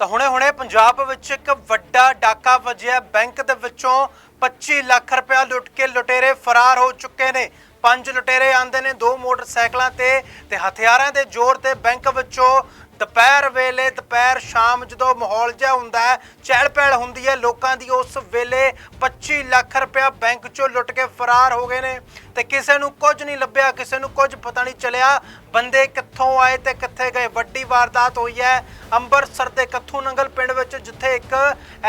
ਤਾਂ ਹੁਣੇ-ਹੁਣੇ ਪੰਜਾਬ ਵਿੱਚ ਇੱਕ ਵੱਡਾ ਡਾਕਾ ਵੱਜਿਆ ਬੈਂਕ ਦੇ ਵਿੱਚੋਂ 25 ਲੱਖ ਰੁਪਇਆ ਲੁੱਟ ਕੇ ਲੁਟੇਰੇ ਫਰਾਰ ਹੋ ਚੁੱਕੇ ਨੇ। ਪੰਜ ਲੁਟੇਰੇ ਆਂਦੇ ਨੇ, ਦੋ ਮੋਟਰਸਾਈਕਲਾਂ ਤੇ ਤੇ ਹਥਿਆਰਾਂ ਦੇ ਜ਼ੋਰ ਤੇ ਬੈਂਕ ਵਿੱਚੋਂ ਦੁਪਹਿਰ ਵੇਲੇ, ਦੁਪਹਿਰ ਸ਼ਾਮ ਜਦੋਂ ਮਾਹੌਲ ਜਿਹਾ ਹੁੰਦਾ ਹੈ, ਚਹਿਲ ਪਹਿਲ ਹੁੰਦੀ ਹੈ, ਲੋਕਾਂ ਦੀ ਉਸ ਵੇਲੇ 25 ਲੱਖ ਰੁਪਇਆ ਬੈਂਕ ਚੋਂ ਲੁੱਟ ਕੇ ਫਰਾਰ ਹੋ ਗਏ ਨੇ। ਤੇ ਕਿਸੇ ਨੂੰ ਕੁਝ ਨਹੀਂ ਲੱਭਿਆ, ਕਿਸੇ ਨੂੰ ਕੁਝ ਪਤਾ ਨਹੀਂ ਚੱਲਿਆ, ਬੰਦੇ ਕਿੱਥੋਂ ਆਏ ਤੇ ਕਿੱਥੇ ਗਏ? ਵੱਡੀ ਵਾਰਦਾਤ ਹੋਈ ਹੈ ਅੰਮ੍ਰਿਤਸਰ ਦੇ ਕੱਥੂ ਨੰਗਲ ਪਿੰਡ ਵਿੱਚ, ਜਿੱਥੇ ਇੱਕ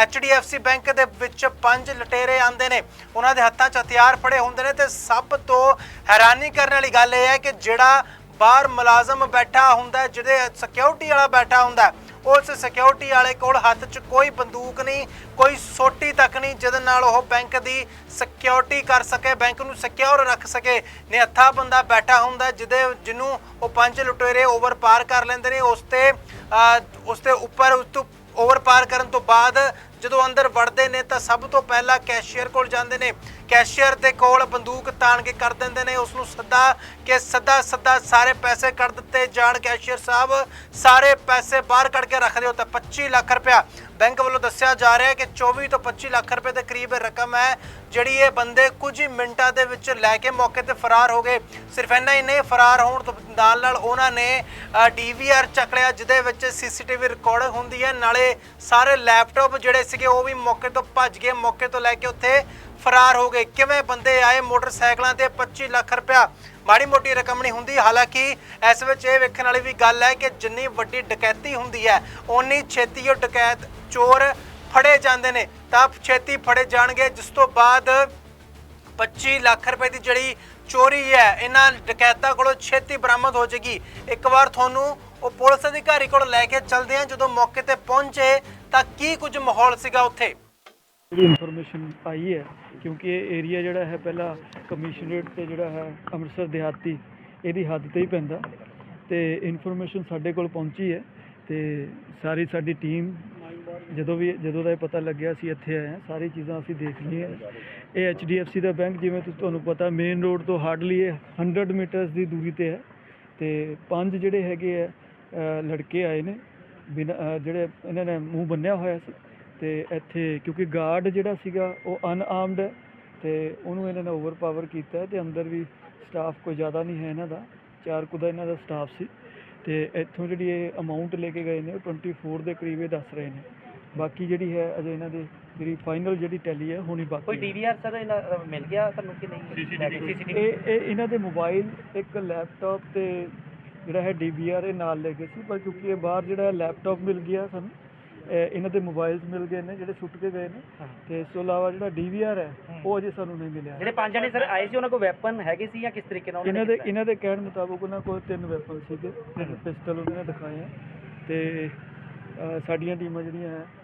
HDFC ਬੈਂਕ ਦੇ ਵਿੱਚ ਪੰਜ ਲਟੇਰੇ ਆਂਦੇ ਨੇ। ਉਹਨਾਂ ਦੇ ਹੱਥਾਂ 'ਚ ਹਥਿਆਰ ਫੜੇ ਹੁੰਦੇ ਨੇ ਤੇ ਸਭ ਤੋਂ ਹੈਰਾਨੀ ਕਰਨ ਵਾਲੀ ਗੱਲ ਇਹ ਹੈ ਕਿ ਜਿਹੜਾ ਬਾਹਰ ਮੁਲਾਜ਼ਮ ਬੈਠਾ ਹੁੰਦਾ ਜਿਹਦੇ ਸਿਕਿਉਰਿਟੀ ਵਾਲਾ ਬੈਠਾ ਹੁੰਦਾ ਉਸ ਸਿਕਿਉਰਿਟੀ ਵਾਲੇ ਕੋਲ ਹੱਥ 'ਚ ਕੋਈ ਬੰਦੂਕ ਨਹੀਂ ਕੋਈ ਸੋਟੀ ਤੱਕ ਨਹੀਂ ਜਿਹਦੇ ਨਾਲ ਉਹ ਬੈਂਕ ਦੀ ਸਿਕਿਉਰਿਟੀ ਕਰ ਸਕੇ ਬੈਂਕ ਨੂੰ ਸਿਕਿਉਰ ਰੱਖ ਸਕੇ। ਨਿਹੱਥਾ ਬੰਦਾ ਬੈਠਾ ਹੁੰਦਾ ਜਿਹਦੇ ਜਿਹਨੂੰ ਉਹ ਪੰਜ ਲੁਟੇਰੇ ਓਵਰ ਪਾਰ ਕਰ ਲੈਂਦੇ ਨੇ। ਉਸ ਤੇ ਅਹ, ਉਸ ਤੇ ਉੱਪਰ ਉਸ ਤੋਂ ਓਵਰ ਪਾਰ ਕਰਨ ਤੋਂ ਬਾਅਦ ਜਦੋਂ ਅੰਦਰ ਵੜਦੇ ਨੇ ਤਾਂ ਸਭ ਤੋਂ ਪਹਿਲਾਂ ਕੈਸ਼ੀਅਰ ਕੋਲ ਜਾਂਦੇ ਨੇ। ਕੈਸ਼ੀਅਰ ਦੇ ਕੋਲ ਬੰਦੂਕ ਤਾਣ ਕੇ ਕਰ ਦਿੰਦੇ ਨੇ। ਉਸ ਨੂੰ ਸੱਦਾ ਕਿ ਸੱਦਾ ਸੱਦਾ ਸਾਰੇ ਪੈਸੇ ਕੱਢ ਦਿੱਤੇ ਜਾਣ ਕੈਸ਼ੀਅਰ ਸਾਹਿਬ। ਸਾਰੇ ਪੈਸੇ ਬਾਹਰ ਕੱਢ ਕੇ ਰੱਖ ਦਿਓ ਤਾਂ 25 ਲੱਖ ਰੁਪਇਆ। ਬੈਂਕ ਵੱਲੋਂ ਦੱਸਿਆ ਜਾ ਰਿਹਾ ਹੈ ਕਿ 24 ਤੋਂ 25 ਲੱਖ ਰੁਪਏ ਦੇ ਕਰੀਬ ਇਹ ਰਕਮ ਹੈ, ਜਿਹੜੀ ਇਹ ਬੰਦੇ ਕੁਝ ਹੀ ਮਿੰਟਾਂ ਦੇ ਵਿੱਚ ਲੈ ਕੇ ਮੌਕੇ ਤੇ ਫਰਾਰ ਹੋ ਗਏ। ਸਿਰਫ ਇੰਨਾ ਹੀ ਨਹੀਂ, ਫਰਾਰ ਹੋਣ ਤੋਂ ਨਾਲ ਨਾਲ ਉਹਨਾਂ ਨੇ ਡੀਵੀਆਰ ਚੱਕ ਲਿਆ, ਜਿਹਦੇ ਵਿੱਚ ਸੀਸੀਟੀਵੀ ਰਿਕਾਰਡਿੰਗ ਹੁੰਦੀ ਹੈ। ਨਾਲੇ ਸਾਰੇ ਲੈਪਟਾਪ ਜਿਹੜੇ ਸੀਗੇ ਉਹ ਵੀ ਮੌਕੇ ਤੋਂ ਭੱਜ ਗਏ, ਮੌਕੇ ਤੋਂ ਲੈ ਕੇ ਉੱਥੇ ਫਰਾਰ ਹੋ ਗਏ। ਕਿਵੇਂ ਬੰਦੇ ਆਏ ਮੋਟਰਸਾਈਕਲਾਂ ਤੇ 25 ਲੱਖ ਰੁਪਇਆ? ਮਾੜੀ ਮੋਟੀ ਰਕਮ ਨਹੀਂ ਹੁੰਦੀ। ਹਾਲਾਂਕਿ ਇਸ ਵਿੱਚ ਇਹ ਵੇਖਣ ਵਾਲੀ ਵੀ ਗੱਲ ਹੈ ਕਿ ਜਿੰਨੀ ਵੱਡੀ ਡਕੈਤੀ ਹੁੰਦੀ ਹੈ, ਓਨੀ ਛੇਤੀ ਉਹ ਡਕੈਤ ਚੋਰ ਫੜੇ ਜਾਂਦੇ ਨੇ। ਤਾਂ ਛੇਤੀ ਫੜੇ ਜਾਣਗੇ। ਜਿਸ ਤੋਂ ਬਾਅਦ 25 ਲੱਖ ਰੁਪਏ ਦੀ ਜਿਹੜੀ ਚੋਰੀ ਹੈ, ਇਹਨਾਂ ਡਕੈਤਾਂ ਕੋਲੋਂ ਛੇਤੀ ਬਰਾਮਦ ਹੋ ਜਾਏਗੀ। ਇੱਕ ਵਾਰ ਤੁਹਾਨੂੰ ਉਹ ਪੁਲਿਸ ਅਧਿਕਾਰੀ ਕੋਲ ਲੈ ਕੇ ਚੱਲਦੇ ਆ ਜਦੋਂ ਮੌਕੇ ਤੇ ਪਹੁੰਚੇ ਤਾਂ ਕੀ ਕੁਝ ਮਾਹੌਲ ਸੀਗਾ ਉੱਥੇ? ਜਿਹੜੀ ਇਨਫੋਰਮੇਸ਼ਨ ਆਈ ਹੈ, ਕਿਉਂਕਿ ਇਹ ਏਰੀਆ ਜਿਹੜਾ ਹੈ ਪਹਿਲਾਂ ਕਮਿਸ਼ਨਰੇਟ ਤੇ ਜਿਹੜਾ ਹੈ ਅੰਮ੍ਰਿਤਸਰ ਦਿਹਾਤੀ, ਇਹਦੀ ਹੱਦ ਤੇ ਹੀ ਪੈਂਦਾ। ਤੇ ਇਨਫੋਰਮੇਸ਼ਨ ਸਾਡੇ ਕੋਲ ਪਹੁੰਚੀ ਹੈ ਤੇ ਸਾਰੀ ਸਾਡੀ ਟੀਮ ਜਦੋਂ ਵੀ, ਜਦੋਂ ਦਾ ਇਹ ਪਤਾ ਲੱਗਿਆ ਅਸੀਂ ਇੱਥੇ ਆਏ ਹਾਂ, ਸਾਰੀ ਚੀਜ਼ਾਂ ਅਸੀਂ ਦੇਖ ਲਈਆਂ। ਇਹ HDFC ਦਾ ਬੈਂਕ ਜਿਵੇਂ ਤੁਸੀਂ ਤੁਹਾਨੂੰ ਪਤਾ ਮੇਨ ਰੋਡ ਤੋਂ ਹਾਰਡਲੀ ਇਹ 100 ਮੀਟਰਸ ਦੀ ਦੂਰੀ ਤੇ ਹੈ। ਤੇ ਪੰਜ ਜਿਹੜੇ ਹੈਗੇ ਆ ਲੜਕੇ ਆਏ ਨੇ ਬਿਨਾਂ ਜਿਹੜੇ ਇਹਨਾਂ ਨੇ ਮੂੰਹ ਬੰਨਿਆ ਹੋਇਆ ਸੀ ਤੇ ਇੱਥੇ ਕਿਉਂਕਿ ਗਾਰਡ ਜਿਹੜਾ ਸੀਗਾ ਉਹ ਅਨਆਰਮਡ ਹੈ ਤੇ ਉਹਨੂੰ ਇਹਨਾਂ ਨੇ ਓਵਰਪਾਵਰ ਕੀਤਾ ਹੈ ਤੇ ਅੰਦਰ ਵੀ ਸਟਾਫ ਕੋਈ ਜ਼ਿਆਦਾ ਨਹੀਂ ਹੈ ਇਹਨਾਂ ਦਾ ਚਾਰ ਕੁ ਦਾ ਇਹਨਾਂ ਦਾ ਸਟਾਫ ਸੀ ਤੇ ਇੱਥੋਂ ਜਿਹੜੀ ਇਹ ਅਮਾਉਂਟ ਲੈ ਕੇ ਗਏ ਨੇ ਉਹ 24 ਦੇ ਕਰੀਬ ਇਹ ਦੱਸ ਰਹੇ ਨੇ ਬਾਕੀ ਜਿਹੜੀ ਹੈ ਅਜੇ ਇਹਨਾਂ ਦੀ ਜਿਹੜੀ ਫਾਈਨਲ ਜਿਹੜੀ ਟੈਲੀ ਹੈ ਹੋਣੀ ਬਾਕੀ ਕੋਈ। ਡੀਵੀਆਰ ਸਰ ਇਹਨਾਂ ਮਿਲ ਗਿਆ ਤੁਹਾਨੂੰ ਕਿ ਨਹੀਂ ਇਹ ਇਹਨਾਂ ਦੇ ਮੋਬਾਈਲ ਇੱਕ ਲੈਪਟਾਪ ਤੇ ਜਿਹੜਾ ਹੈ ਡੀਵੀਆਰ ਇਹ ਨਾਲ ਲੈ ਗਏ ਸੀ ਪਰ ਕਿਉਂਕਿ ਇਹ ਬਾਹਰ ਜਿਹੜਾ ਲੈਪਟਾਪ ਮਿਲ ਗਿਆ ਸਾਨੂੰ ਇਹ ਇਹਨਾਂ ਦੇ ਮੋਬਾਈਲਸ ਮਿਲ ਗਏ ਨੇ ਜਿਹੜੇ ਸੁੱਟ ਕੇ ਗਏ ਨੇ। ਤੇ ਇਸ ਤੋਂ ਇਲਾਵਾ ਜਿਹੜਾ ਡੀਵੀਆਰ ਹੈ ਉਹ ਅਜੇ ਸਾਨੂੰ ਨਹੀਂ ਮਿਲਿਆ। ਜਿਹੜੇ ਪੰਜ ਜਣੇ ਸਰ ਆਏ ਸੀ ਉਹਨਾਂ ਕੋਲ ਵੈਪਨ ਹੈਗੇ ਸੀ ਜਾਂ ਕਿਸ ਤਰੀਕੇ ਨਾਲ ਇਹਨਾਂ ਦੇ ਇਹਨਾਂ ਦੇ ਕਹਿਣ ਮੁਤਾਬਕ ਉਹਨਾਂ ਕੋਲ ਤਿੰਨ ਵੈਪਨ ਸੀਗੇ ਤਿੰਨ ਪਿਸਟਲ ਉਹਨਾਂ ਨੇ ਦਿਖਾਏ ਆ ਤੇ ਸਾਡੀਆਂ ਟੀਮਾਂ ਜਿਹੜੀਆਂ ਹੈ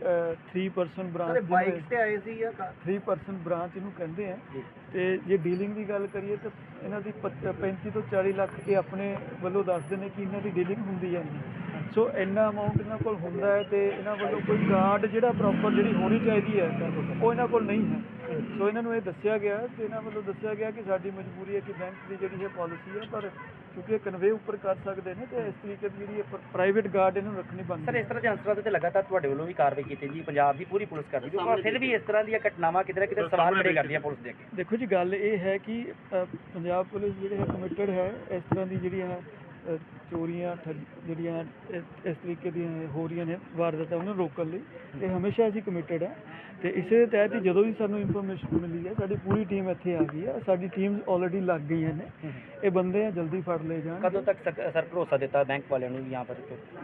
3 ਪਰਸਨ ਬ੍ਰਾਂਚ ਬਾਈਕ ਤੇ ਆਏ ਸੀ ਜਾਂ 3 ਪਰਸਨ ਬ੍ਰਾਂਚ ਇਹਨੂੰ ਕਹਿੰਦੇ ਆ। ਤੇ ਜੇ ਡੀਲਿੰਗ ਦੀ ਗੱਲ ਕਰੀਏ ਤਾਂ ਇਹਨਾਂ ਦੀ ਪੱਚ- 35 ਤੋਂ 40 ਲੱਖ ਇਹ ਆਪਣੇ ਵੱਲੋਂ ਦੱਸਦੇ ਨੇ ਕਿ ਇਹਨਾਂ ਦੀ ਡੀਲਿੰਗ ਹੁੰਦੀ ਜਾਂਦੀ ਸੋ ਇੰਨਾ ਅਮਾਉਂਟ ਇਹਨਾਂ ਕੋਲ ਹੁੰਦਾ ਹੈ ਤੇ ਇਹਨਾਂ ਵੱਲੋਂ ਕੋਈ ਗਾਰਡ ਜਿਹੜਾ ਪ੍ਰੋਪਰ ਜਿਹੜੀ ਹੋਣੀ ਚਾਹੀਦੀ ਹੈ ਉਹ ਇਹਨਾਂ ਕੋਲ ਨਹੀਂ ਹੈ। ਸੋ ਇਹਨਾਂ ਨੂੰ ਇਹ ਦੱਸਿਆ ਗਿਆ ਤੇ ਇਹਨਾਂ ਵੱਲੋਂ ਦੱਸਿਆ ਗਿਆ ਕਿ ਸਾਡੀ ਮਜਬੂਰੀ ਹੈ ਕਿ ਬੈਂਕ ਦੀ ਜਿਹੜੀ ਹੈ ਪਾਲਿਸੀ ਹੈ ਪਰ ਕਿਉਂਕਿ ਇਹ ਕਨਵੇ ਉੱਪਰ ਕਰ ਸਕਦੇ ਨੇ ਤੇ ਇਸ ਤਰੀਕੇ ਦੀ ਜਿਹੜੀ ਪ੍ਰਾਈਵੇਟ ਗਾਰਡ ਇਹਨੂੰ ਰੱਖਣੀ ਸਰ ਬਣਦੀ ਇਸ ਤਰ੍ਹਾਂ ਦੇ ਅਨਸਰਾਂ ਦੇ ਤੇ ਲਗਾਤਾਰ ਤੁਹਾਡੇ ਵੱਲੋਂ ਵੀ ਕਾਰਵਾਈ ਕੀਤੀ ਜੀ ਪੰਜਾਬ ਦੀ ਪੂਰੀ ਪੁਲਿਸ ਕਰਦੀ ਹੈ ਪਰ ਫਿਰ ਵੀ ਇਸ ਤਰ੍ਹਾਂ ਦੀਆਂ ਘਟਨਾਵਾਂ ਕਿਤੇ ਨਾ ਕਿਤੇ ਸਵਾਲ ਖੜੇ ਕਰਦੀਆਂ ਪੁਲਿਸ ਦੇ ਅੱਗੇ। ਦੇਖੋ ਜੀ ਗੱਲ ਇਹ ਹੈ ਕਿ ਅ, ਪੰਜਾਬ ਪੁਲਿਸ ਜਿਹੜੀ ਹੈ ਕਮਿਟਡ ਹੈ ਇਸ ਤਰ੍ਹਾਂ ਦੀ ਜਿਹੜੀਆਂ ਅ, ਚੋਰੀਆਂ ਠੱਗ ਜਿਹੜੀਆਂ ਇਸ- ਇਸ ਤਰੀਕੇ ਦੀਆਂ ਹੋ ਰਹੀਆਂ ਨੇ ਵਾਰਦਾਤਾਂ ਉਹਨਾਂ ਨੂੰ ਰੋਕਣ ਲਈ ਤੇ ਹਮੇਸ਼ਾ ਅਸੀਂ ਕਮਿਟਡ ਆ। ਤੇ ਇਸੇ ਦੇ ਤਹਿਤ ਹੀ ਜਦੋਂ ਵੀ ਸਾਨੂੰ ਇਨਫੋਰਮੇਸ਼ਨ ਮਿਲੀ ਹੈ ਸਾਡੀ ਪੂਰੀ ਟੀਮ ਇੱਥੇ ਆ ਗਈ ਹੈ ਸਾਡੀ ਟੀਮਸ ਆਲਰੇਡੀ ਲੱਗ ਗਈਆਂ ਨੇ। ਇਹ ਬੰਦੇ ਆ ਜਲਦੀ ਫੜ ਲਏ ਜਾਣ ਕਦੋਂ ਤੱਕ ਸਰ ਸਰ ਭਰੋਸਾ ਦਿੱਤਾ ਬੈਂਕ ਵਾਲਿਆਂ ਨੂੰ ਵੀ ਯਹਾਂ ਪਰ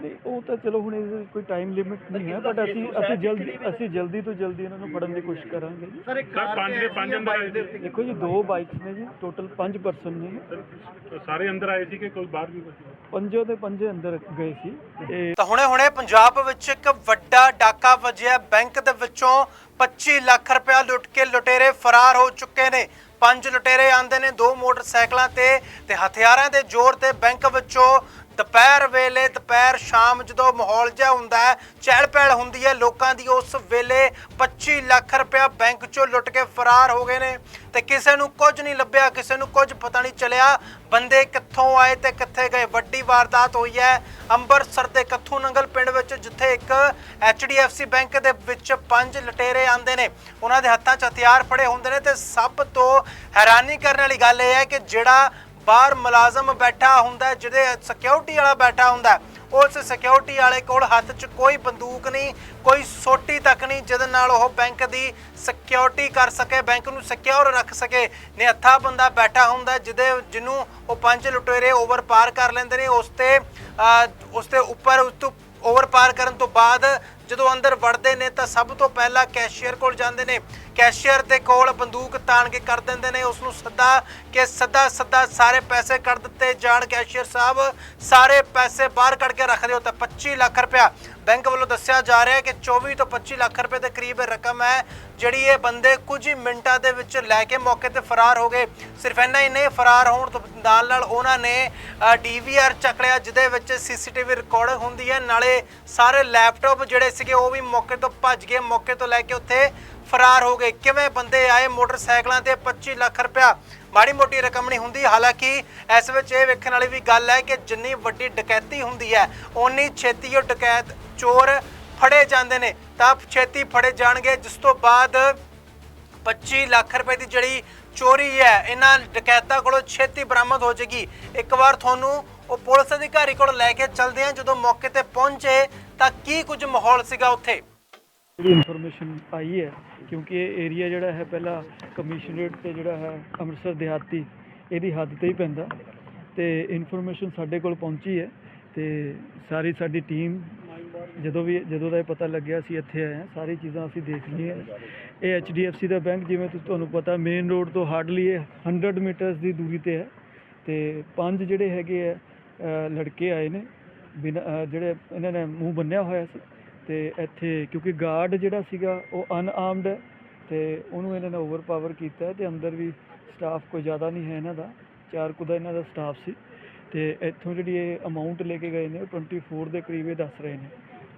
ਨਹੀਂ ਉਹ ਤਾਂ ਚਲੋ ਹੁਣ ਇਹਦੇ ਵਿੱਚ ਕੋਈ ਟਾਈਮ ਲਿਮਿਟ ਨਹੀਂ ਹੈ ਬਟ ਅਸੀਂ ਅਸੀਂ ਜਲਦੀ ਅਸੀਂ ਜਲਦੀ ਤੋਂ ਜਲਦੀ ਇਹਨਾਂ ਨੂੰ ਫੜਨ ਦੀ ਕੋਸ਼ਿਸ਼ ਕਰਾਂਗੇ ਜੀ। ਸਰ ਇੱਕ ਪੰਜ ਦੇ ਪੰਜ ਅੰਦਰ ਆਏ ਸੀ। ਦੇਖੋ ਜੀ ਦੋ ਬਾਈਕਸ ਨੇ ਜੀ ਟੋਟਲ ਪੰਜ ਪਰਸਨ ਨੇ ਸਾਰੇ ਅੰਦਰ ਆਏ ਸੀ ਕਿ ਕੋਈ ਬਾਹਰ ਵੀ ਕੋਈ? ਸੀ? ਪੰਜੋ ਦੇ ਪੰਜੇ ਅੰਦਰ ਗਏ ਸੀ। ਤੇ ਤਾਂ ਹੁਣੇ-ਹੁਣੇ ਪੰਜਾਬ ਵਿੱਚ ਇੱਕ ਵੱਡਾ ਡਾਕਾ ਵੱਜਿਆ ਬੈਂਕ ਦੇ ਵਿੱਚੋਂ 25 ਲੱਖ ਰੁਪਇਆ ਲੁੱਟ ਕੇ ਲੁਟੇਰੇ ਫਰਾਰ ਹੋ ਚੁੱਕੇ ਨੇ। ਪੰਜ ਲੁਟੇਰੇ ਆਂਦੇ ਨੇ, ਦੋ ਮੋਟਰਸਾਈਕਲਾਂ ਤੇ ਤੇ ਹਥਿਆਰਾਂ ਦੇ ਜ਼ੋਰ ਤੇ ਬੈਂਕ ਵਿੱਚੋਂ ਦੁਪਹਿਰ ਵੇਲੇ, ਦੁਪਹਿਰ ਸ਼ਾਮ ਜਦੋਂ ਮਾਹੌਲ ਜਿਹਾ ਹੁੰਦਾ ਹੈ, ਚਹਿਲ ਪਹਿਲ ਹੁੰਦੀ ਹੈ, ਲੋਕਾਂ ਦੀ ਉਸ ਵੇਲੇ 25 ਲੱਖ ਰੁਪਇਆ ਬੈਂਕ ਚੋਂ ਲੁੱਟ ਕੇ ਫਰਾਰ ਹੋ ਗਏ ਨੇ। ਤੇ ਕਿਸੇ ਨੂੰ ਕੁਝ ਨਹੀਂ ਲੱਭਿਆ, ਕਿਸੇ ਨੂੰ ਕੁਝ ਪਤਾ ਨਹੀਂ ਚੱਲਿਆ, ਬੰਦੇ ਕਿੱਥੋਂ ਆਏ ਤੇ ਕਿੱਥੇ ਗਏ? ਵੱਡੀ ਵਾਰਦਾਤ ਹੋਈ ਹੈ ਅੰਮ੍ਰਿਤਸਰ ਦੇ ਕੱਥੂ ਨੰਗਲ ਪਿੰਡ ਵਿੱਚ, ਜਿੱਥੇ ਇੱਕ HDFC ਬੈਂਕ ਦੇ ਵਿੱਚ ਪੰਜ ਲਟੇਰੇ ਆਂਦੇ ਨੇ। ਉਹਨਾਂ ਦੇ ਹੱਥਾਂ 'ਚ ਹਥਿਆਰ ਫੜੇ ਹੁੰਦੇ ਨੇ ਤੇ ਸਭ ਤੋਂ ਹੈਰਾਨੀ ਕਰਨ ਵਾਲੀ ਗੱਲ ਇਹ ਹੈ ਕਿ ਜਿਹੜਾ ਬਾਹਰ ਮੁਲਾਜ਼ਮ ਬੈਠਾ ਹੁੰਦਾ ਜਿਹਦੇ ਸਿਕਿਉਰਿਟੀ ਵਾਲਾ ਬੈਠਾ ਹੁੰਦਾ ਉਸ ਸਿਕਿਉਰਿਟੀ ਵਾਲੇ ਕੋਲ ਹੱਥ 'ਚ ਕੋਈ ਬੰਦੂਕ ਨਹੀਂ ਕੋਈ ਸੋਟੀ ਤੱਕ ਨਹੀਂ ਜਿਹਦੇ ਨਾਲ ਉਹ ਬੈਂਕ ਦੀ ਸਿਕਿਉਰਿਟੀ ਕਰ ਸਕੇ ਬੈਂਕ ਨੂੰ ਸਿਕਿਉਰ ਰੱਖ ਸਕੇ। ਨਿਹੱਥਾ ਬੰਦਾ ਬੈਠਾ ਹੁੰਦਾ ਜਿਹਦੇ ਜਿਹਨੂੰ ਉਹ ਪੰਜ ਲੁਟੇਰੇ ਓਵਰ ਪਾਰ ਕਰ ਲੈਂਦੇ ਨੇ। ਉਸ ਤੇ ਅਹ, ਉਸ ਤੇ ਉੱਪਰ ਉਸ ਤੋਂ ਓਵਰ ਪਾਰ ਕਰਨ ਤੋਂ ਬਾਅਦ ਜਦੋਂ ਅੰਦਰ ਵੜਦੇ ਨੇ ਤਾਂ ਸਭ ਤੋਂ ਪਹਿਲਾਂ ਕੈਸ਼ੀਅਰ ਕੋਲ ਜਾਂਦੇ ਨੇ। ਕੈਸ਼ੀਅਰ ਦੇ ਕੋਲ ਬੰਦੂਕ ਤਾਣ ਕੇ ਕਰ ਦਿੰਦੇ ਨੇ। ਉਸ ਨੂੰ ਸੱਦਾ ਕਿ ਸੱਦਾ ਸੱਦਾ ਸਾਰੇ ਪੈਸੇ ਕੱਢ ਦਿੱਤੇ ਜਾਣ ਕੈਸ਼ੀਅਰ ਸਾਹਿਬ। ਸਾਰੇ ਪੈਸੇ ਬਾਹਰ ਕੱਢ ਕੇ ਰੱਖ ਦਿਓ ਤਾਂ 25 ਲੱਖ ਰੁਪਇਆ। ਬੈਂਕ ਵੱਲੋਂ ਦੱਸਿਆ ਜਾ ਰਿਹਾ ਹੈ ਕਿ 24 ਤੋਂ 25 ਲੱਖ ਰੁਪਏ ਦੇ ਕਰੀਬ ਇਹ ਰਕਮ ਹੈ, ਜਿਹੜੀ ਇਹ ਬੰਦੇ ਕੁਝ ਹੀ ਮਿੰਟਾਂ ਦੇ ਵਿੱਚ ਲੈ ਕੇ ਮੌਕੇ ਤੇ ਫਰਾਰ ਹੋ ਗਏ। ਸਿਰਫ ਇੰਨਾ ਹੀ ਨਹੀਂ, ਫਰਾਰ ਹੋਣ ਤੋਂ ਨਾਲ ਨਾਲ ਉਹਨਾਂ ਨੇ ਡੀਵੀਆਰ ਚੱਕ ਲਿਆ, ਜਿਹਦੇ ਵਿੱਚ ਸੀਸੀਟੀਵੀ ਰਿਕਾਰਡ ਹੁੰਦੀ ਹੈ। ਨਾਲੇ ਸਾਰੇ ਲੈਪਟਾਪ ਜਿਹੜੇ ਸੀਗੇ, ਉਹ ਵੀ ਮੌਕੇ ਤੋਂ ਭੱਜ ਗਏ, ਮੌਕੇ ਤੋਂ ਲੈ ਕੇ ਉੱਥੇ ਫਰਾਰ ਹੋ ਗਏ। ਕਿਵੇਂ ਬੰਦੇ ਆਏ ਮੋਟਰਸਾਈਕਲਾਂ ਤੇ? 25 ਲੱਖ ਰੁਪਇਆ ਮਾੜੀ ਮੋਟੀ ਰਕਮ ਨਹੀਂ ਹੁੰਦੀ। ਹਾਲਾਂਕਿ ਇਸ ਵਿੱਚ ਇਹ ਵੇਖਣ ਵਾਲੀ ਵੀ ਗੱਲ ਹੈ ਕਿ ਜਿੰਨੀ ਵੱਡੀ ਡਕੈਤੀ ਹੁੰਦੀ ਹੈ, ਓਨੀ ਛੇਤੀ ਉਹ ਡਕੈਤ ਚੋਰ ਫੜੇ ਜਾਂਦੇ ਨੇ। ਤਾਂ ਛੇਤੀ ਫੜੇ ਜਾਣਗੇ। ਜਿਸ ਤੋਂ ਬਾਅਦ 25 ਲੱਖ ਰੁਪਏ ਦੀ ਜਿਹੜੀ ਚੋਰੀ ਹੈ, ਇਹਨਾਂ ਡਕੈਤਾਂ ਕੋਲੋਂ ਛੇਤੀ ਬਰਾਮਦ ਹੋ ਜਾਏਗੀ। ਇੱਕ ਵਾਰ ਤੁਹਾਨੂੰ ਉਹ ਪੁਲਿਸ ਅਧਿਕਾਰੀ ਕੋਲ ਲੈ ਕੇ ਚਲਦੇ ਆ ਜਦੋਂ ਮੌਕੇ ਤੇ ਪਹੁੰਚੇ ਤਾਂ ਕੀ ਕੁਝ ਮਾਹੌਲ ਸੀਗਾ ਉੱਥੇ? ਜਿਹੜੀ ਇਨਫੋਰਮੇਸ਼ਨ ਆਈ ਹੈ ਕਿਉਂਕਿ ਇਹ ਏਰੀਆ ਜਿਹੜਾ ਹੈ ਪਹਿਲਾਂ ਕਮਿਸ਼ਨਰੇਟ ਤੇ ਜਿਹੜਾ ਹੈ ਅੰਮ੍ਰਿਤਸਰ ਦਿਹਾਤੀ ਇਹਦੀ ਹੱਦ ਤੇ ਹੀ ਪੈਂਦਾ। ਤੇ ਇਨਫੋਰਮੇਸ਼ਨ ਸਾਡੇ ਕੋਲ ਪਹੁੰਚੀ ਹੈ ਤੇ ਸਾਰੀ ਸਾਡੀ ਟੀਮ ਜਦੋਂ ਵੀ ਜਦੋਂ ਦਾ ਇਹ ਪਤਾ ਲੱਗਿਆ ਸੀ ਇੱਥੇ ਆਏ ਹਾਂ। ਸਾਰੀ ਚੀਜ਼ਾਂ ਅਸੀਂ ਦੇਖ ਲਈਆਂ ਇਹ HDFC ਦਾ ਬੈਂਕ ਜਿਵੇਂ ਤੁਸੀਂ ਤੁਹਾਨੂੰ ਪਤਾ ਮੇਨ ਰੋਡ ਤੋਂ ਹਾਰਡਲੀ ਇਹ 100 ਮੀਟਰਸ ਦੀ ਦੂਰੀ ਤੇ ਹੈ। ਤੇ ਪੰਜ ਜਿਹੜੇ ਹੈਗੇ ਆ ਅ, ਲੜਕੇ ਆਏ ਨੇ। ਜਿਹੜੇ ਇਹਨਾਂ ਨੇ ਮੂੰਹ ਬੰਨਿਆ ਹੋਇਆ ਸੀ ਤੇ ਇੱਥੇ ਕਿਉਂਕਿ ਗਾਰਡ ਜਿਹੜਾ ਸੀਗਾ ਉਹ ਅਨਆਰਮਡ ਹੈ ਤੇ ਉਹਨੂੰ ਇਹਨਾਂ ਨੇ ਓਵਰਪਾਵਰ ਕੀਤਾ ਹੈ ਤੇ ਅੰਦਰ ਵੀ ਸਟਾਫ ਕੋਈ ਜ਼ਿਆਦਾ ਨਹੀਂ ਹੈ ਇਹਨਾਂ ਦਾ ਚਾਰ ਕੁ ਦਾ ਇਹਨਾਂ ਦਾ ਸਟਾਫ ਸੀ ਤੇ ਇੱਥੋਂ ਜਿਹੜੀ ਇਹ ਅਮਾਉਂਟ ਲੈ ਕੇ ਗਏ ਨੇ ਉਹ 24 ਦੇ ਕਰੀਬ ਇਹ ਦੱਸ ਰਹੇ ਨੇ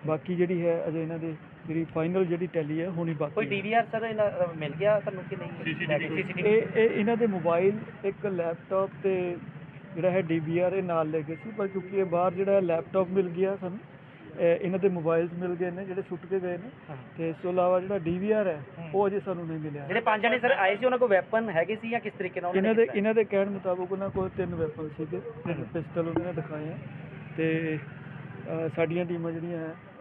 ਬਾਕੀ ਜਿਹੜੀ ਹੈ ਅਜੇ ਇਹਨਾਂ ਦੀ ਜਿਹੜੀ ਫਾਈਨਲ ਜਿਹੜੀ ਟੈਲੀ ਹੈ ਹੋਣੀ ਬਾਕੀ ਕੋਈ। ਡੀਵੀਆਰ ਸਰ ਇਹਨਾਂ ਮਿਲ ਗਿਆ ਤੁਹਾਨੂੰ ਕਿ ਨਹੀਂ ਇਹ ਇਹਨਾਂ ਦੇ ਮੋਬਾਈਲ ਇੱਕ ਲੈਪਟਾਪ ਤੇ ਜਿਹੜਾ ਹੈ ਡੀਵੀਆਰ ਇਹ ਨਾਲ ਲੈ ਗਏ ਸੀ ਪਰ ਕਿਉਂਕਿ ਇਹ ਬਾਹਰ ਜਿਹੜਾ ਲੈਪਟਾਪ ਮਿਲ ਗਿਆ ਸਾਨੂੰ ਇਹ ਇਹਨਾਂ ਦੇ ਮੋਬਾਈਲਸ ਮਿਲ ਗਏ ਨੇ ਜਿਹੜੇ ਸੁੱਟ ਕੇ ਗਏ ਨੇ। ਤੇ ਇਸ ਤੋਂ ਇਲਾਵਾ ਜਿਹੜਾ ਡੀਵੀਆਰ ਹੈ ਉਹ ਅਜੇ ਸਾਨੂੰ ਨਹੀਂ ਮਿਲਿਆ। ਜਿਹੜੇ ਪੰਜ ਜਣੇ ਸਰ ਆਏ ਸੀ ਉਹਨਾਂ ਕੋਲ ਵੈਪਨ ਹੈਗੇ ਸੀ ਜਾਂ ਕਿਸ ਤਰੀਕੇ ਨਾਲ ਇਹਨਾਂ ਦੇ? ਇਹਨਾਂ ਦੇ ਕਹਿਣ ਮੁਤਾਬਕ ਉਹਨਾਂ ਕੋਲ ਤਿੰਨ ਵੈਪਨ ਸੀਗੇ ਤਿੰਨ ਪਿਸਟਲ ਉਹਨਾਂ ਨੇ ਦਿਖਾਏ ਆ ਤੇ ਸਾਡੀਆਂ ਟੀਮਾਂ ਜਿਹੜੀਆਂ ਹੈ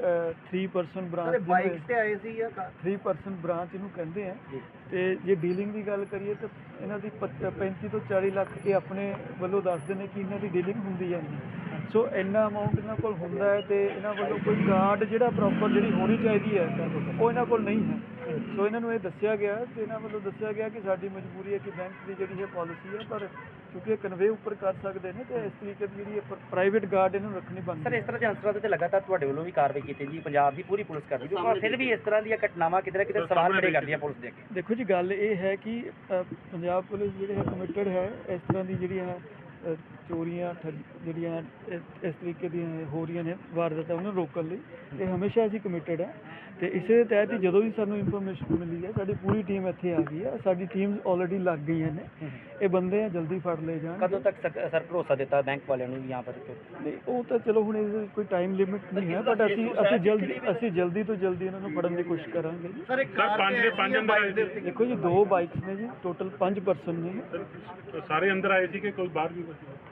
3% ਬ੍ਰਾਂਚ ਸਾਰੇ ਬਾਈਕ ਤੇ ਆਏ ਸੀ ਜਾਂ ਕਾਰ? 3% ਬ੍ਰਾਂਚ ਇਹਨੂੰ ਕਹਿੰਦੇ ਆ। ਤੇ ਜੇ ਡੀਲਿੰਗ ਦੀ ਗੱਲ ਕਰੀਏ ਤਾਂ ਇਹਨਾਂ ਦੀ ਪੱਚ- 35 ਤੋਂ 40 ਲੱਖ ਇਹ ਆਪਣੇ ਵੱਲੋਂ ਦੱਸਦੇ ਨੇ ਕਿ ਇਹਨਾਂ ਦੀ ਡੀਲਿੰਗ ਹੁੰਦੀ ਹੈ ਇੰਨੀ। ਸੋ ਇੰਨਾ ਅਮਾਉਂਟ ਇਹਨਾਂ ਕੋਲ ਹੁੰਦਾ ਹੈ ਤੇ ਇਹਨਾਂ ਵੱਲੋਂ ਕੋਈ ਕਾਰਡ ਜਿਹੜਾ ਪ੍ਰੋਪਰ ਜਿਹੜੀ ਹੋਣੀ ਚਾਹੀਦੀ ਹੈ ਉਹ ਇਹਨਾਂ ਕੋਲ ਨਹੀਂ ਹੈ। ਸੋ ਇਹਨਾਂ ਨੂੰ ਇਹ ਦੱਸਿਆ ਗਿਆ ਤੇ ਇਹਨਾਂ ਵੱਲੋਂ ਦੱਸਿਆ ਗਿਆ ਕਿ ਸਾਡੀ ਮਜਬੂਰੀ ਹੈ ਕਿ ਬੈਂਕ ਦੀ ਜਿਹੜੀ ਹੈ ਪਾਲਿਸੀ ਹੈ ਪਰ ਕਿਉਂਕਿ ਇਹ ਕਨਵੇ ਉੱਪਰ ਕਰ ਸਕਦੇ ਨੇ ਤੇ ਇਸ ਤਰੀਕੇ ਦੀ ਜਿਹੜੀ ਪ੍ਰਾਈਵੇਟ ਗਾਰਡ ਇਹਨੂੰ ਰੱਖਣੀ ਸਰ ਬਣਦੀ ਇਸ ਤਰ੍ਹਾਂ ਦੇ ਅਨਸਰਾਂ ਦੇ ਤੇ ਲਗਾਤਾਰ ਤੁਹਾਡੇ ਵੱਲੋਂ ਵੀ ਕਾਰਵਾਈ ਕੀਤੀ ਜੀ ਪੰਜਾਬ ਦੀ ਪੂਰੀ ਪੁਲਿਸ ਕਰਦੀ ਹੈ। ਪਰ ਫਿਰ ਵੀ ਇਸ ਤਰ੍ਹਾਂ ਦੀਆਂ ਘਟਨਾਵਾਂ ਕਿਤੇ ਨਾ ਕਿਤੇ ਸਵਾਲ ਖੜੇ ਕਰਦੀਆਂ ਪੁਲਿਸ ਦੇ ਅੱਗੇ। ਦੇਖੋ ਜੀ ਗੱਲ ਇਹ ਹੈ ਕਿ ਪੰਜਾਬ ਪੁਲਿਸ ਜਿਹੜੀ ਹੈ ਕਮਿਟਡ ਹੈ ਇਸ ਤਰ੍ਹਾਂ ਦੀ ਜਿਹੜੀਆਂ ਅ, ਚੋਰੀਆਂ ਠੱ ਜਿਹੜੀਆਂ ਇਸ- ਇਸ ਤਰੀਕੇ ਦੀਆਂ ਹੋ ਰਹੀਆਂ ਨੇ ਵਾਰਦਾਤਾਂ ਉਹਨਾਂ ਨੂੰ ਰੋਕਣ ਲਈ ਇਹ ਹਮੇਸ਼ਾ ਅਸੀਂ ਕਮਿਟਡ ਹੈ ਤੇ ਇਸੇ ਦੇ ਤਹਿਤ ਹੀ ਜਦੋਂ ਵੀ ਸਾਨੂੰ ਇਨਫੋਰਮੇਸ਼ਨ ਮਿਲੀ ਹੈ ਸਾਡੀ ਪੂਰੀ ਟੀਮ ਇੱਥੇ ਆ ਗਈ ਹੈ। ਸਾਡੀ ਟੀਮਸ ਆਲਰੇਡੀ ਲੱਗ ਗਈਆਂ ਨੇ। ਇਹ ਬੰਦੇ ਆ ਜਲਦੀ ਫੜ ਲਏ ਜਾਣ ਕਦੋਂ ਤੱਕ ਸਕ- ਸਰ ਭਰੋਸਾ ਦਿੱਤਾ ਬੈਂਕ ਵਾਲਿਆਂ ਨੂੰ ਜਾਂ ਯਹਾਂ ਨਹੀਂ ਉਹ ਤਾਂ ਚਲੋ ਹੁਣ ਇਹਦੇ ਵਿੱਚ ਕੋਈ ਟਾਈਮ ਲਿਮਿਟ ਨਹੀਂ ਹੈ ਬਟ ਅਸੀਂ ਅਸੀਂ ਜਲਦੀ ਅਸੀਂ ਜਲਦੀ ਤੋਂ ਜਲਦੀ ਇਹਨਾਂ ਨੂੰ ਫੜਨ ਦੀ ਕੋਸ਼ਿਸ਼ ਕਰਾਂਗੇ ਜੀ। ਸਰ ਇੱਕ ਕਾਰ ਪੰਜ ਦੇ ਪੰਜ ਅੰਦਰ ਆਏ ਸੀ। ਦੇਖੋ ਜੀ। ਦੋ ਬਾਈਕਸ ਨੇ ਜੀ ਟੋਟਲ ਪੰਜ ਪਰਸਨ ਨੇ ਸਾਰੇ ਅੰਦਰ ਆਏ ਸੀ ਕਿ ਕੋਈ ਬਾਹਰ ਵੀ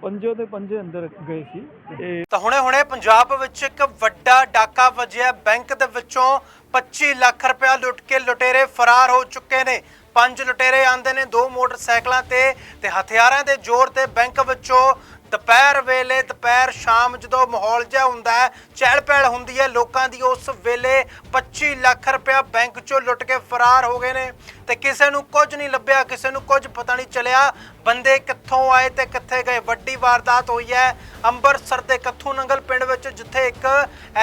ਪੰਜੋ ਦੇ ਪੰਜੇ ਅੰਦਰ ਗਏ ਸੀ। ਤੇ ਤਾਂ ਹੁਣੇ-ਹੁਣੇ ਪੰਜਾਬ ਵਿੱਚ ਇੱਕ ਵੱਡਾ ਡਾਕਾ ਵੱਜਿਆ। ਬੈਂਕ ਦੇ ਵਿੱਚੋਂ 25 ਲੱਖ ਰੁਪਇਆ ਲੁੱਟ ਕੇ ਲੁਟੇਰੇ ਫਰਾਰ ਹੋ ਚੁੱਕੇ ਨੇ। ਪੰਜ ਲੁਟੇਰੇ ਆਂਦੇ ਨੇ, ਦੋ ਮੋਟਰਸਾਈਕਲਾਂ ਤੇ ਤੇ ਹਥਿਆਰਾਂ ਦੇ ਜ਼ੋਰ ਤੇ ਬੈਂਕ ਵਿੱਚੋਂ ਦੁਪਹਿਰ ਵੇਲੇ, ਦੁਪਹਿਰ ਸ਼ਾਮ ਜਦੋਂ ਮਾਹੌਲ ਜਿਹਾ ਹੁੰਦਾ ਹੈ ਚਹਿਲ ਪਹਿਲ ਹੁੰਦੀ ਹੈ, ਲੋਕਾਂ ਦੀ ਉਸ ਵੇਲੇ 25 ਲੱਖ ਰੁਪਇਆ ਬੈਂਕ ਚੋਂ ਲੁੱਟ ਕੇ ਫਰਾਰ ਹੋ ਗਏ ਨੇ। ਤੇ ਕਿਸੇ ਨੂੰ ਕੁਝ ਨਹੀਂ ਲੱਭਿਆ, ਕਿਸੇ ਨੂੰ ਕੁਝ ਪਤਾ ਨਹੀਂ ਚੱਲਿਆ, ਬੰਦੇ ਕਿੱਥੋਂ ਆਏ ਤੇ ਕਿੱਥੇ ਗਏ? ਵੱਡੀ ਵਾਰਦਾਤ ਹੋਈ ਹੈ ਅੰਮ੍ਰਿਤਸਰ ਦੇ ਕੱਥੂ ਨੰਗਲ ਪਿੰਡ ਵਿੱਚ, ਜਿੱਥੇ ਇੱਕ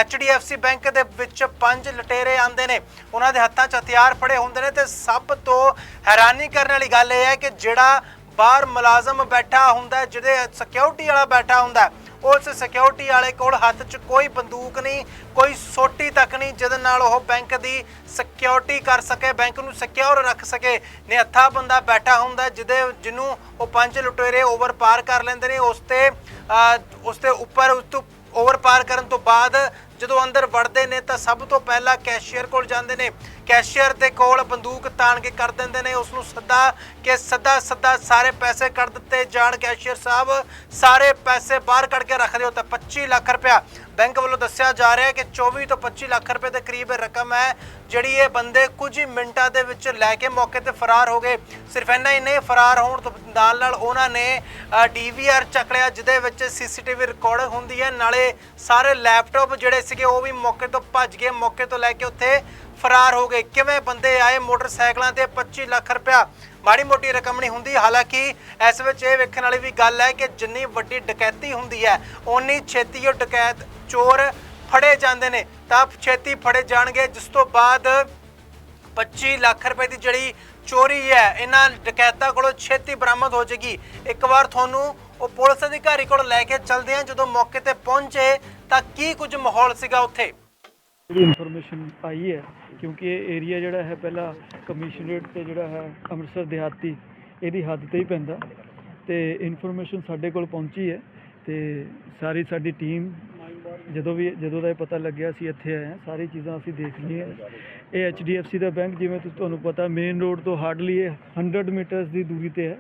HDFC ਬੈਂਕ ਦੇ ਵਿੱਚ ਪੰਜ ਲਟੇਰੇ ਆਂਦੇ ਨੇ। ਉਹਨਾਂ ਦੇ ਹੱਥਾਂ 'ਚ ਹਥਿਆਰ ਫੜੇ ਹੁੰਦੇ ਨੇ ਤੇ ਸਭ ਤੋਂ ਹੈਰਾਨੀ ਕਰਨ ਵਾਲੀ ਗੱਲ ਇਹ ਹੈ ਕਿ ਜਿਹੜਾ ਬਾਹਰ ਮੁਲਾਜ਼ਮ ਬੈਠਾ ਹੁੰਦਾ ਜਿਹਦੇ ਸਿਕਿਉਰਿਟੀ ਵਾਲਾ ਬੈਠਾ ਹੁੰਦਾ ਉਸ ਸਿਕਿਉਰਿਟੀ ਵਾਲੇ ਕੋਲ ਹੱਥ 'ਚ ਕੋਈ ਬੰਦੂਕ ਨਹੀਂ ਕੋਈ ਸੋਟੀ ਤੱਕ ਨਹੀਂ ਜਿਹਦੇ ਨਾਲ ਉਹ ਬੈਂਕ ਦੀ ਸਿਕਿਉਰਿਟੀ ਕਰ ਸਕੇ ਬੈਂਕ ਨੂੰ ਸਿਕਿਉਰ ਰੱਖ ਸਕੇ। ਨਿਹੱਥਾ ਬੰਦਾ ਬੈਠਾ ਹੁੰਦਾ ਜਿਹਦੇ ਜਿਹਨੂੰ ਉਹ ਪੰਜ ਲੁਟੇਰੇ ਓਵਰ ਪਾਰ ਕਰ ਲੈਂਦੇ ਨੇ। ਉਸ ਤੇ ਅਹ, ਉਸ ਤੇ ਉੱਪਰ ਉਸ ਤੋਂ ਓਵਰ ਪਾਰ ਕਰਨ ਤੋਂ ਬਾਅਦ ਜਦੋਂ ਅੰਦਰ ਵੜਦੇ ਨੇ ਤਾਂ ਸਭ ਤੋਂ ਪਹਿਲਾਂ ਕੈਸ਼ੀਅਰ ਕੋਲ ਜਾਂਦੇ ਨੇ। ਕੈਸ਼ੀਅਰ ਦੇ ਕੋਲ ਬੰਦੂਕ ਤਾਣ ਕੇ ਕਰ ਦਿੰਦੇ ਨੇ। ਉਸ ਨੂੰ ਸੱਦਾ ਕਿ ਸੱਦਾ ਸੱਦਾ ਸਾਰੇ ਪੈਸੇ ਕੱਢ ਦਿੱਤੇ ਜਾਣ ਕੈਸ਼ੀਅਰ ਸਾਹਿਬ। ਸਾਰੇ ਪੈਸੇ ਬਾਹਰ ਕੱਢ ਕੇ ਰੱਖ ਦਿਓ ਤਾਂ 25 ਲੱਖ ਰੁਪਇਆ। ਬੈਂਕ ਵੱਲੋਂ ਦੱਸਿਆ ਜਾ ਰਿਹਾ ਹੈ ਕਿ 24 ਤੋਂ 25 ਲੱਖ ਰੁਪਏ ਦੇ ਕਰੀਬ ਰਕਮ ਹੈ, ਜਿਹੜੀ ਇਹ ਬੰਦੇ ਕੁਝ ਹੀ ਮਿੰਟਾਂ ਦੇ ਵਿੱਚ ਲੈ ਕੇ ਮੌਕੇ ਤੇ ਫਰਾਰ ਹੋ ਗਏ। ਸਿਰਫ ਇੰਨਾ ਹੀ ਨਹੀਂ, ਫਰਾਰ ਹੋਣ ਤੋਂ ਨਾਲ ਨਾਲ ਉਹਨਾਂ ਨੇ ਡੀਵੀਆਰ ਚੱਕ ਲਿਆ, ਜਿਹਦੇ ਵਿੱਚ ਸੀਸੀਟੀਵੀ ਰਿਕਾਰਡ ਹੁੰਦੀ ਹੈ। ਨਾਲੇ ਸਾਰੇ ਲੈਪਟਾਪ ਜਿਹੜੇ ਸੀਗੇ ਉਹ ਵੀ ਮੌਕੇ ਤੋਂ ਭੱਜ ਗਏ, ਮੌਕੇ ਤੋਂ ਲੈ ਕੇ ਉੱਥੇ ਫਰਾਰ ਹੋ ਗਏ। ਕਿਵੇਂ ਬੰਦੇ ਆਏ ਮੋਟਰਸਾਈਕਲਾਂ ਤੇ? 25 ਲੱਖ ਰੁਪਇਆ ਮਾੜੀ ਮੋਟੀ ਰਕਮ ਨਹੀਂ ਹੁੰਦੀ। ਹਾਲਾਂਕਿ ਇਸ ਵਿੱਚ ਇਹ ਵੇਖਣ ਵਾਲੀ ਵੀ ਗੱਲ ਹੈ ਕਿ ਜਿੰਨੀ ਵੱਡੀ ਡਕੈਤੀ ਹੁੰਦੀ ਹੈ, ਓਨੀ ਛੇਤੀ ਉਹ ਡਕੈਤ ਚੋਰ ਫੜੇ ਜਾਂਦੇ ਨੇ। ਤਾਂ ਛੇਤੀ ਫੜੇ ਜਾਣਗੇ। ਜਿਸ ਤੋਂ ਬਾਅਦ 25 ਲੱਖ ਰੁਪਏ ਦੀ ਜਿਹੜੀ ਚੋਰੀ ਹੈ, ਇਹਨਾਂ ਡਕੈਤਾਂ ਕੋਲੋਂ ਛੇਤੀ ਬਰਾਮਦ ਹੋ ਜਾਏਗੀ। ਇੱਕ ਵਾਰ ਤੁਹਾਨੂੰ ਉਹ ਪੁਲਿਸ ਅਧਿਕਾਰੀ ਕੋਲ ਲੈ ਕੇ ਚੱਲਦੇ ਆ ਜਦੋਂ ਮੌਕੇ ਤੇ ਪਹੁੰਚੇ ਤਾਂ ਕੀ ਕੁਝ ਮਾਹੌਲ ਸੀਗਾ ਉੱਥੇ? ਜਿਹੜੀ ਇਨਫੋਰਮੇਸ਼ਨ ਆਈ ਹੈ, ਕਿਉਂਕਿ ਇਹ ਏਰੀਆ ਜਿਹੜਾ ਹੈ ਪਹਿਲਾਂ ਕਮਿਸ਼ਨਰੇਟ ਤੇ ਜਿਹੜਾ ਹੈ ਅੰਮ੍ਰਿਤਸਰ ਦਿਹਾਤੀ, ਇਹਦੀ ਹੱਦ ਤੇ ਹੀ ਪੈਂਦਾ। ਤੇ ਇਨਫੋਰਮੇਸ਼ਨ ਸਾਡੇ ਕੋਲ ਪਹੁੰਚੀ ਹੈ ਤੇ ਸਾਰੀ ਸਾਡੀ ਟੀਮ ਜਦੋਂ ਵੀ, ਜਦੋਂ ਦਾ ਇਹ ਪਤਾ ਲੱਗਿਆ ਅਸੀਂ ਇੱਥੇ ਆਏ ਹਾਂ, ਸਾਰੀ ਚੀਜ਼ਾਂ ਅਸੀਂ ਦੇਖ ਲਈਆਂ ਇਹ HDFC ਦਾ ਬੈਂਕ ਜਿਵੇਂ ਤੁਸੀਂ ਤੁਹਾਨੂੰ ਪਤਾ ਮੇਨ ਰੋਡ ਤੋਂ ਹਾਰਡਲੀ 100 ਮੀਟਰਸ ਦੀ ਦੂਰੀ ਤੇ ਹੈ।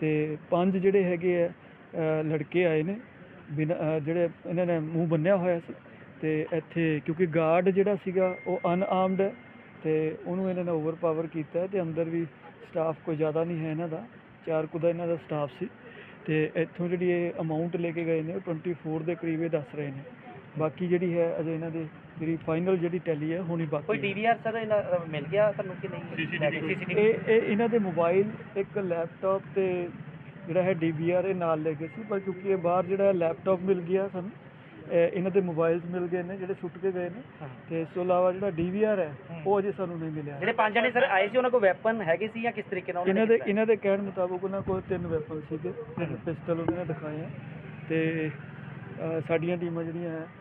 ਤੇ ਪੰਜ ਜਿਹੜੇ ਹੈਗੇ ਆ ਲੜਕੇ ਆਏ ਨੇ ਜਿਹੜੇ ਇਹਨਾਂ ਨੇ ਮੂੰਹ ਬੰਨਿਆ ਹੋਇਆ ਸੀ ਤੇ ਇੱਥੇ ਕਿਉਂਕਿ ਗਾਰਡ ਜਿਹੜਾ ਸੀਗਾ ਉਹ ਅਨਆਰਮਡ ਹੈ ਤੇ ਉਹਨੂੰ ਇਹਨਾਂ ਨੇ ਓਵਰਪਾਵਰ ਕੀਤਾ ਹੈ ਤੇ ਅੰਦਰ ਵੀ ਸਟਾਫ ਕੋਈ ਜ਼ਿਆਦਾ ਨਹੀਂ ਹੈ ਇਹਨਾਂ ਦਾ ਚਾਰ ਕੁ ਦਾ ਇਹਨਾਂ ਦਾ ਸਟਾਫ ਸੀ ਤੇ ਇੱਥੋਂ ਜਿਹੜੀ ਇਹ ਅਮਾਉਂਟ ਲੈ ਕੇ ਗਏ ਨੇ ਉਹ 24 ਦੇ ਕਰੀਬ ਇਹ ਦੱਸ ਰਹੇ ਨੇ। ਬਾਕੀ ਜਿਹੜੀ ਹੈ ਅਜੇ ਇਹਨਾਂ ਦੀ ਜਿਹੜੀ ਫਾਈਨਲ ਜਿਹੜੀ ਟੈਲੀ ਹੈ ਹੋਣੀ ਬਾਕੀ ਕੋਈ। ਡੀਵੀਆਰ ਸਰ ਇਹਨਾਂ ਮਿਲ ਗਿਆ ਤੁਹਾਨੂੰ ਕਿ ਨਹੀਂ? ਸੀਸੀਟੀਵੀ ਇਹ ਇਹ ਇਹਨਾਂ ਦੇ ਮੋਬਾਈਲ ਇੱਕ ਲੈਪਟਾਪ ਤੇ ਜਿਹੜਾ ਹੈ ਡੀਵੀਆਰ ਇਹ ਨਾਲ ਲੈ ਗਏ ਸੀ ਪਰ ਕਿਉਂਕਿ ਇਹ ਬਾਹਰ ਜਿਹੜਾ ਲੈਪਟਾਪ ਮਿਲ ਗਿਆ ਸਾਨੂੰ ਇਹ ਇਹਨਾਂ ਦੇ ਮੋਬਾਈਲਸ ਮਿਲ ਗਏ ਨੇ ਜਿਹੜੇ ਸੁੱਟ ਕੇ ਗਏ ਨੇ। ਤੇ ਇਸ ਤੋਂ ਇਲਾਵਾ ਜਿਹੜਾ ਡੀਵੀਆਰ ਹੈ ਉਹ ਅਜੇ ਸਾਨੂੰ ਨਹੀਂ ਮਿਲਿਆ। ਜਿਹੜੇ ਪੰਜ ਜਣੇ ਸਰ ਆਏ ਸੀ ਉਹਨਾਂ ਕੋਲ ਵੈਪਨ ਹੈਗੇ ਸੀ ਜਾਂ ਕਿਸ ਤਰੀਕੇ ਨਾਲ ਇਹਨਾਂ ਦੇ ਇਹਨਾਂ ਦੇ ਕਹਿਣ ਮੁਤਾਬਕ ਉਹਨਾਂ ਕੋਲ ਤਿੰਨ ਵੈਪਨ ਸੀਗੇ ਪਿਸਟਲ ਉਹਨਾਂ ਨੇ ਦਿਖਾਏ ਆ। ਤੇ ਸਾਡੀਆਂ ਟੀਮਾਂ ਜਿਹੜੀਆਂ ਹੈ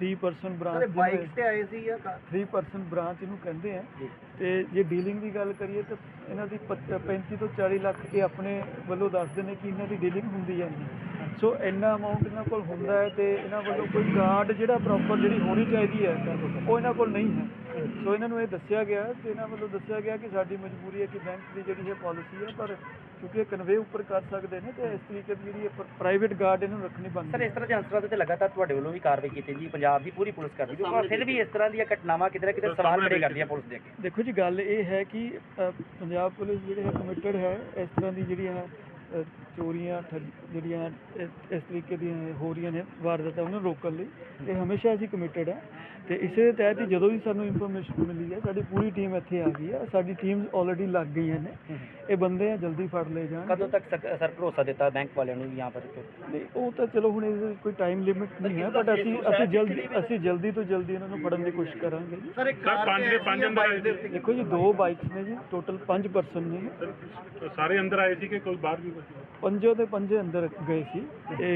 3% ਬ੍ਰਾਂਚ ਬਾਈਕਸ ਤੇ ਆਏ ਸੀ ਜਾਂ ਕਾਰ 3% ਬ੍ਰਾਂਚ ਇਹਨੂੰ ਕਹਿੰਦੇ ਆ। ਤੇ ਜੇ ਡੀਲਿੰਗ ਦੀ ਗੱਲ ਕਰੀਏ ਤਾਂ ਇਹਨਾਂ ਦੀ ਪੱਚ- 35 ਤੋਂ 40 ਲੱਖ ਇਹ ਆਪਣੇ ਵੱਲੋਂ ਦੱਸਦੇ ਨੇ ਕਿ ਇਹਨਾਂ ਦੀ ਡੀਲਿੰਗ ਹੁੰਦੀ ਜਾਂਦੀ ਸੋ ਇੰਨਾ ਅਮਾਉਂਟ ਇਹਨਾਂ ਕੋਲ ਹੁੰਦਾ ਹੈ ਤੇ ਇਹਨਾਂ ਵੱਲੋਂ ਕੋਈ ਗਾਰਡ ਜਿਹੜਾ ਪ੍ਰੋਪਰ ਜਿਹੜੀ ਹੋਣੀ ਚਾਹੀਦੀ ਹੈ ਉਹ ਇਹਨਾਂ ਕੋਲ ਨਹੀਂ ਹੈ। ਸੋ ਇਹਨਾਂ ਨੂੰ ਇਹ ਦੱਸਿਆ ਗਿਆ ਤੇ ਇਹਨਾਂ ਵੱਲੋਂ ਦੱਸਿਆ ਗਿਆ ਕਿ ਸਾਡੀ ਮਜਬੂਰੀ ਹੈ ਕਿ ਬੈਂਕ ਦੀ ਜਿਹੜੀ ਇਹ ਪਾਲਿਸੀ ਹੈ ਪਰ ਕਿਉਂਕਿ ਇਹ ਕਨਵੇ ਉੱਪਰ ਕਰ ਸਕਦੇ ਨੇ ਤੇ ਇਸ ਤਰੀਕੇ ਦੀ ਜਿਹੜੀ ਪ੍ਰਾਈਵੇਟ ਗਾਰਡ ਇਹਨੂੰ ਰੱਖਣੀ ਸਰ ਬਣਦੀ ਇਸ ਤਰ੍ਹਾਂ ਦੇ ਅਨਸਰਾਂ ਤੇ ਲਗਾਤਾਰ ਤੁਹਾਡੇ ਵੱਲੋਂ ਵੀ ਕਾਰਵਾਈ ਕੀਤੀ ਜੀ ਪੰਜਾਬ ਦੀ ਪੂਰੀ ਪੁਲਿਸ ਕਰਦੀ ਹੈ। ਪਰ ਫਿਰ ਵੀ ਇਸ ਤਰ੍ਹਾਂ ਦੀਆਂ ਘਟਨਾਵਾਂ ਕਿਤੇ ਨਾ ਕਿਤੇ ਸਵਾਲ ਖੜੇ ਕਰਦੀ ਹੈ ਪੁਲਿਸ ਦੇ ਅੱਗੇ। ਦੇਖੋ ਜੀ ਗੱਲ ਇਹ ਹੈ ਕਿ ਪੰਜਾਬ ਪੁਲਿਸ ਜਿਹੜੀ ਹੈ ਕਮਿਟਡ ਹੈ ਇਸ ਤਰ੍ਹਾਂ ਦੀ ਜਿਹੜੀਆਂ ਅ, ਚੋਰੀਆਂ ਠੱਗ- ਜਿਹੜੀਆਂ ਇਸ- ਇਸ ਤਰੀਕੇ ਦੀਆਂ ਹੋ ਰਹੀਆਂ ਨੇ ਵਾਰਦਾਤਾਂ ਉਹਨਾਂ ਨੂੰ ਰੋਕਣ ਲਈ ਤੇ ਹਮੇਸ਼ਾ ਅਸੀਂ ਕਮਿਟਡ ਆ। ਤੇ ਇਸੇ ਦੇ ਤਹਿਤ ਹੀ ਜਦੋਂ ਵੀ ਸਾਨੂੰ ਇਨਫੋਰਮੇਸ਼ਨ ਮਿਲੀ ਹੈ ਸਾਡੀ ਪੂਰੀ ਟੀਮ ਇੱਥੇ ਆ ਗਈ ਹੈ ਸਾਡੀ ਟੀਮਸ ਆਲਰੇਡੀ ਲੱਗ ਗਈਆਂ ਨੇ। ਇਹ ਬੰਦੇ ਆ ਜਲਦੀ ਫੜ ਲਏ ਜਾਣ। ਕਦੋਂ ਤੱਕ ਸਰ ਸਰ ਭਰੋਸਾ ਦਿੱਤਾ ਬੈਂਕ ਵਾਲਿਆਂ ਨੂੰ ਜਾਂ ਫਿਰ ਨਹੀਂ ਉਹ ਤਾਂ ਚਲੋ ਹੁਣ ਇਹਦੇ ਵਿੱਚ ਕੋਈ ਟਾਈਮ ਲਿਮਿਟ ਨਹੀਂ ਹੈ ਬਟ ਅਸੀਂ ਅਸੀਂ ਜਲਦੀ ਅਸੀਂ ਜਲਦੀ ਤੋਂ ਜਲਦੀ ਇਹਨਾਂ ਨੂੰ ਫੜਨ ਦੀ ਕੋਸ਼ਿਸ਼ ਕਰਾਂਗੇ ਜੀ। ਸਰ ਪੰਜ ਦੇ ਪੰਜ ਅੰਦਰ ਆਏ ਸੀ। ਦੇਖੋ ਜੀ ਦੋ ਬਾਈਕਸ ਨੇ ਜੀ ਟੋਟਲ ਪੰਜ ਪਰਸਨ ਨੇ। ਸਾਰੇ ਅੰਦਰ ਆਏ ਸੀ ਕਿ ਕੋਈ ਬਾਹਰ ਵੀ ਕੋਈ? ਪੰਜੋ ਦੇ ਪੰਜੇ ਅੰਦਰ ਗਏ ਸੀ। ਤੇ